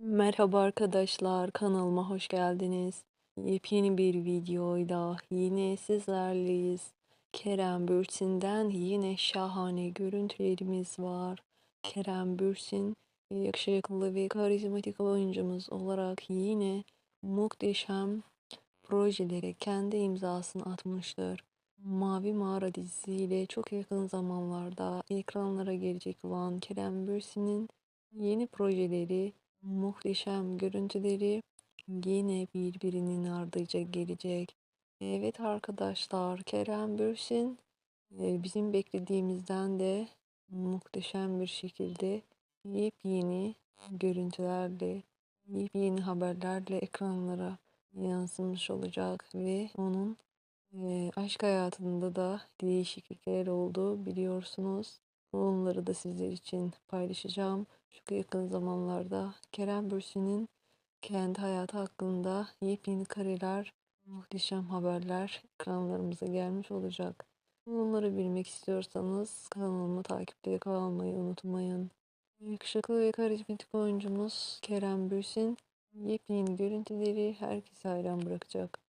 Merhaba arkadaşlar, kanalıma hoş geldiniz. Yepyeni bir videoyla yine sizlerleyiz. Kerem Bürsin'den yine şahane görüntülerimiz var. Kerem Bürsin yakışıklı ve karizmatik oyuncumuz olarak yine muhteşem projelere kendi imzasını atmıştır. Mavi Mağara dizisiyle çok yakın zamanlarda ekranlara gelecek olan Kerem Bürsin'in yeni projeleri, muhteşem görüntüleri yine birbirinin ardınca gelecek. Evet arkadaşlar, Kerem Bürsin e, bizim beklediğimizden de muhteşem bir şekilde yepyeni görüntülerle, yepyeni haberlerle ekranlara yansımış olacak ve onun e, aşk hayatında da değişiklikler oldu biliyorsunuz. Onları da sizler için paylaşacağım. Şu yakın zamanlarda Kerem Bürsin'in kendi hayatı hakkında yepyeni kareler, muhteşem haberler ekranlarımıza gelmiş olacak. Bunları bilmek istiyorsanız kanalımı takipte kalmayı unutmayın. Yakışıklı ve karizmatik oyuncumuz Kerem Bürsin yepyeni görüntüleri herkese hayran bırakacak.